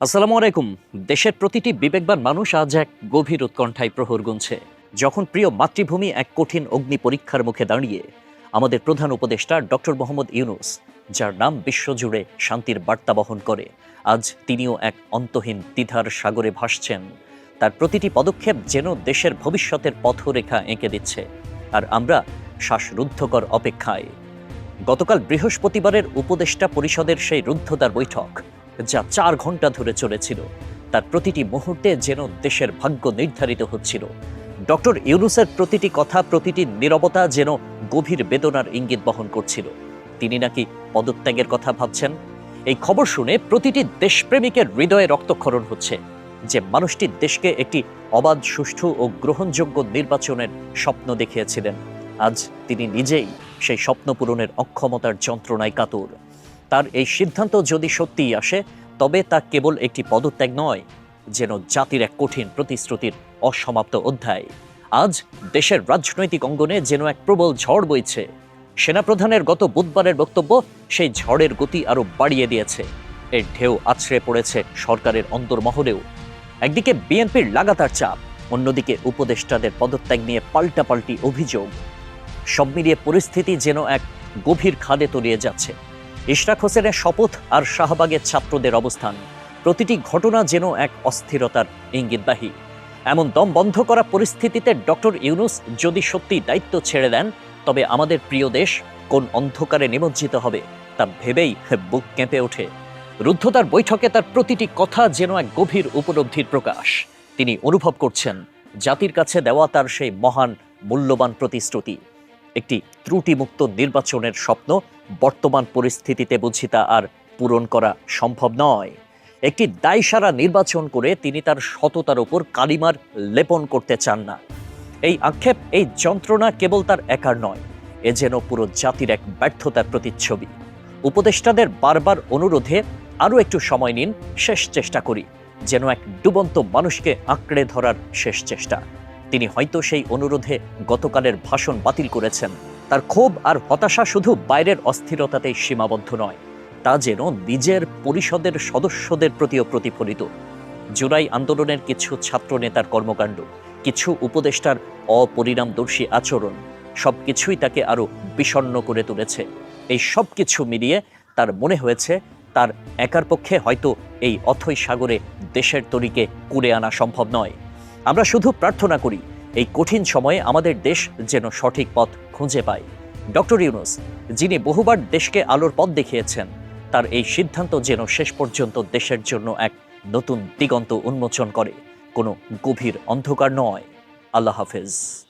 আসসালামু আলাইকুম। দেশের প্রতিটি বিবেকবান মানুষ আজ এক গভীর উৎকণ্ঠায় প্রহর গুনছে। যখন প্রিয় মাতৃভূমি এক কঠিন অগ্নি পরীক্ষার মুখে দাঁড়িয়ে আমাদের প্রধান উপদেষ্টা ডক্টর মোহাম্মদ ইউনুস, যার নাম বিশ্বজুড়ে শান্তির বার্তা বহন করে, আজ তিনিও এক অন্তহীন দ্বিধার সাগরে ভাসছেন। তার প্রতিটি পদক্ষেপ যেন দেশের ভবিষ্যতের পথরেখা এঁকে দিচ্ছে। আর আমরা শ্বাসরুদ্ধকর অপেক্ষায়। গতকাল বৃহস্পতিবারের উপদেষ্টা পরিষদের সেই রুদ্ধতার বৈঠক। যা চার ঘণ্টা ধরে চলেছিল। তার প্রতিটি মুহূর্তে যেন দেশের ভাগ্য নির্ধারিত হচ্ছিল। ডক্টর ইউনুসের প্রতিটি কথা, প্রতিটি নীরবতা যেন গভীর বেদনার ইঙ্গিত বহন করছিল। তিনি নাকি পদত্যাগের কথা ভাবছেন? এই খবর শুনে প্রতিটি দেশপ্রেমিকের হৃদয়ে রক্তক্ষরণ হচ্ছে। যে মানুষটি দেশকে একটি অবাধ, সুষ্ঠু ও গ্রহণযোগ্য নির্বাচনের স্বপ্ন দেখিয়েছিলেন, আজ তিনি নিজেই সেই স্বপ্ন পূরণের অক্ষমতার যন্ত্রণায় কাতর। তার এই সিদ্ধান্ত যদি সত্যিই আসে, তবে তা কেবল একটি পদত্যাগ নয়, যেন জাতির এক কঠিন প্রতিশ্রুতির অসমাপ্ত অধ্যায়। আজ দেশের রাজনৈতিক অঙ্গনে যেন এক প্রবল ঝড় বইছে। সেনাপ্রধানের গত বুধবারের বক্তব্য সেই ঝড়ের গতি আরও বাড়িয়ে দিয়েছে। এর ঢেউ আছড়ে পড়েছে সরকারের অন্তর্মহলেও। একদিকে বিএনপির লাগাতার চাপ, অন্যদিকে উপদেষ্টাদের পদত্যাগ নিয়ে পাল্টাপাল্টি অভিযোগ। সব মিলিয়ে পরিস্থিতি যেন এক গভীর খাদে তলিয়ে যাচ্ছে। ইশরাক হোসেনের শপথ আর শাহবাগের ছাত্রদের অবস্থান। প্রতিটি ঘটনা যেন এক অস্থিরতার ইঙ্গিতবাহী। এমন দম বন্ধ করা পরিস্থিতিতে ডক্টর ইউনুস যদি সত্যি দায়িত্ব ছেড়ে দেন, তবে আমাদের প্রিয় দেশ কোন অন্ধকারে নিমজ্জিত হবে, তা ভেবেই বুক কেঁপে ওঠে। রুদ্ধতার বৈঠকে তার প্রতিটি কথা যেন এক গভীর উপলব্ধির প্রকাশ। তিনি অনুভব করছেন, জাতির কাছে দেওয়া তার সেই মহান, মূল্যবান প্রতিশ্রুতি। একটি ত্রুটিমুক্ত নির্বাচনের স্বপ্ন বর্তমান পরিস্থিতিতে বুঝি তা আর পূরণ করা সম্ভব নয়। একটি দায়সারা নির্বাচন করে তিনি তার সততার উপর কালিমার লেপন করতে চান না। এই আক্ষেপ, এই যন্ত্রণা কেবল তার একার নয়, এ যেন পুরো জাতির এক ব্যর্থতার প্রতিচ্ছবি। উপদেষ্টাদের বারবার অনুরোধে আরও একটু সময় নিন, শেষ চেষ্টা করি, যেন এক ডুবন্ত মানুষকে আঁকড়ে ধরার শেষ চেষ্টা। তিনি হয়তো সেই অনুরোধে গতকালের ভাষণ বাতিল করেছেন। তার ক্ষোভ আর হতাশা শুধু বাইরের অস্থিরতাতেই সীমাবদ্ধ নয়, তা যেন নিজের পরিষদের সদস্যদের প্রতিও প্রতিফলিত। জুলাই আন্দোলনের কিছু ছাত্র নেতার কর্মকাণ্ড, কিছু উপদেষ্টার অপরিণামদর্শী আচরণ, সবকিছুই তাকে আরও বিষণ্ণ করে তুলেছে। এই সব কিছু মিলিয়ে তার মনে হয়েছে, তার একার পক্ষে হয়তো এই অথৈ সাগরে দেশের তরিকে কুড়ে আনা সম্ভব নয়। আমরা শুধু প্রার্থনা করি, এই কঠিন সময়ে আমাদের দেশ যেন সঠিক পথ খুঁজে পায়। ডক্টর ইউনুস, যিনি বহুবার দেশকে আলোর পথ দেখিয়েছেন, তার এই সিদ্ধান্ত যেন শেষ পর্যন্ত দেশের জন্য এক নতুন দিগন্ত উন্মোচন করে, কোনো গভীর অন্ধকার নয়। আল্লাহ হাফেজ।